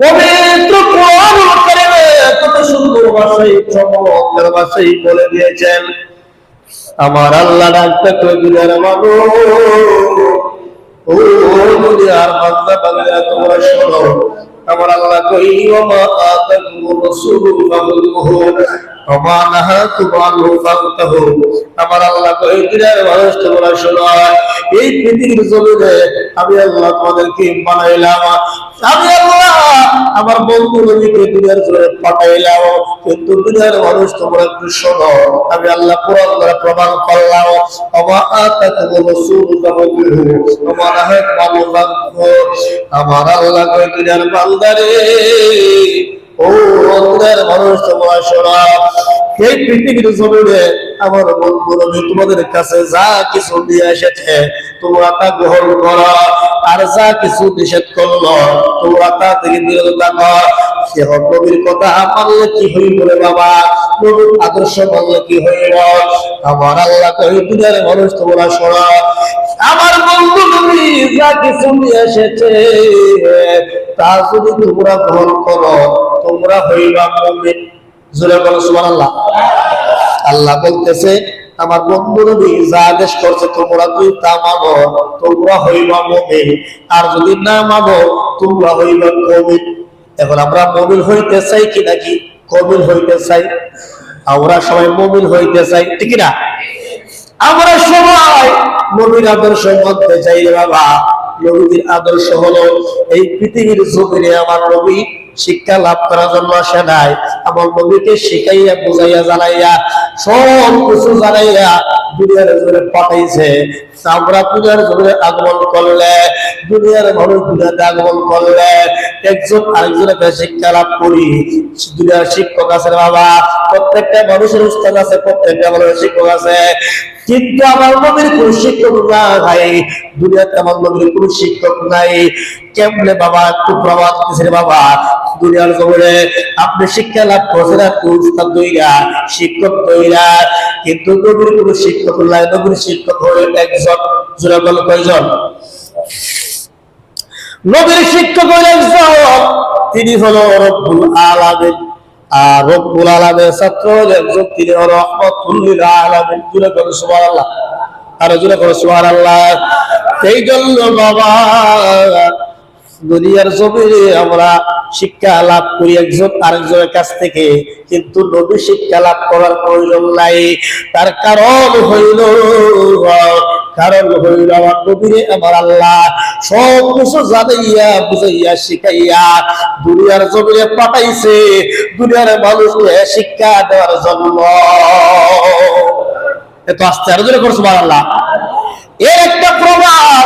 পবিত্র কত সুন্দর ভাষায় চমৎকার ভাষায় বলে দিয়েছেন। আমার আল্লাহ ডাকতে কবিরার মানুষ। ও দুনিয়ার বান্দা বান্দা তোমরা শোনো। আমার আল্লাহ কই আনহু ফান্তাহু। আমার আল্লাহ কই মানুষ, তোমরা শোনো। এই পৃথিবীর জমিনে আমি আল্লাহ তোমাদেরকে বানাইলাম। আমি আল্লাহ আমার বন্ধু নবীকে দুনিয়ার জমিনে পাঠাইলাম, কিন্তু দুনিয়ার মানুষ তোমরা একটু আমি আল্লাহ কোরআন দ্বারা প্রমাণ করলাম আমার আনহু ফান্তাহু আমার আল্লাহ দুনিয়ার বান্দারে মানুষ তোমরা শোনো এই পৃথিবীর জমিনে আমার নবী তোমাদের কাছে যা কিছু দিয়ে এসেছে, তোমরা তা গ্রহণ করো। আর যা কিছু নিষেধ করল, তোমরা তা থেকে বিরত থাকো। সে নবীর কথা, মানলে কি হইব রে বাবা? নবীর আদর্শ মানলে কি হইব? আমার আল্লাহ কই দুনিয়ার মানুষ, তোমরা শোনো। আমার বন্ধু নবী যা কিছু নিয়ে এসেছে, তা যদি তোমরা গ্রহণ করো তোমরা হইবা মুমিন জোরে বলো, সুবহানাল্লাহ। আল্লাহ বলতেছে, আমার বন্ধু নবী যা আদেশ করছে তোমরা তুই তা মানো? তোমরা হইবা মুমিন। আর যদি না মানো, তোমরা হইবা কমিন এখন আমরা মুমিন হইতে চাই কি নাকি কমিন হইতে চাই। আমরা সবাই মুমিন হইতে চাই, ঠিক না? আমরা সবাই নবীর আদর্শ মানতে চাই বাবা। নবীর আদর্শ হলো, এই পৃথিবীর জমিনে আমার নবী শিক্ষা লাভ করার জন্য আসে নাই। আমার নবীকে শিখাইয়া, বুঝাইয়া, জানাইয়া, সব কিছু জানাইয়া দুনিয়ার জমিনে পাঠাইছে। আমরা দুনিয়ার জমিনে আগমন করলে, দুনিয়ার মানুষ দুনিয়াতে আগমন করলে, একজন আরেকজনের কাছে শিক্ষা লাভ করি। দুনিয়ার শিক্ষক আছে বাবা? প্রত্যেকটা মানুষের উস্তাদ আছে, প্রত্যেকটা মানুষের শিক্ষক আছে। কিন্তু আমার নবীর কোন শিক্ষক না ভাই। দুনিয়াতে আমার নবীর কোন শিক্ষক নাই। কেমনে বাবা একটু রে বাবা? দুনিয়ার আপনি শিক্ষা লাভ করছেন উস্তাদ দইরা শিক্ষক দইরা কিন্তু নবীর কোন শিক্ষক নাই, নবীর শিক্ষক হলেন একজন, জোরা বল কয়জন? নবীর শিক্ষক একজন, তিনি হলো রব্বুল আলামিন। আর রব্বুল আলামিনের ছাত্র হলেন একজন, তিনি হলো রহমাতুল্লিল আলামিন। জুড়ে করে সুবহানাল্লাহ। আর জুড়ে করে সুবহানাল্লাহ। এই জন্য বাবা, দুনিয়ার জমিনে আমরা শিক্ষা লাভ করি, একজন আরেকজনের কাছ থেকে কিন্তু নবী শিক্ষা লাভ করার প্রয়োজন নাই। তার কারণ হইল কারণ হইল আমার নবীরে, আমার আল্লাহ। সব কিছু জানাইয়া, বুঝাইয়া, শিখাইয়া দুনিয়ার জমিনে পাঠাইছে। দুনিয়ার মানুষকে শিক্ষা দেওয়ার জন্য। এত আস্তে আরও জোরে করছ আল্লাহ এর একটা প্রমাণ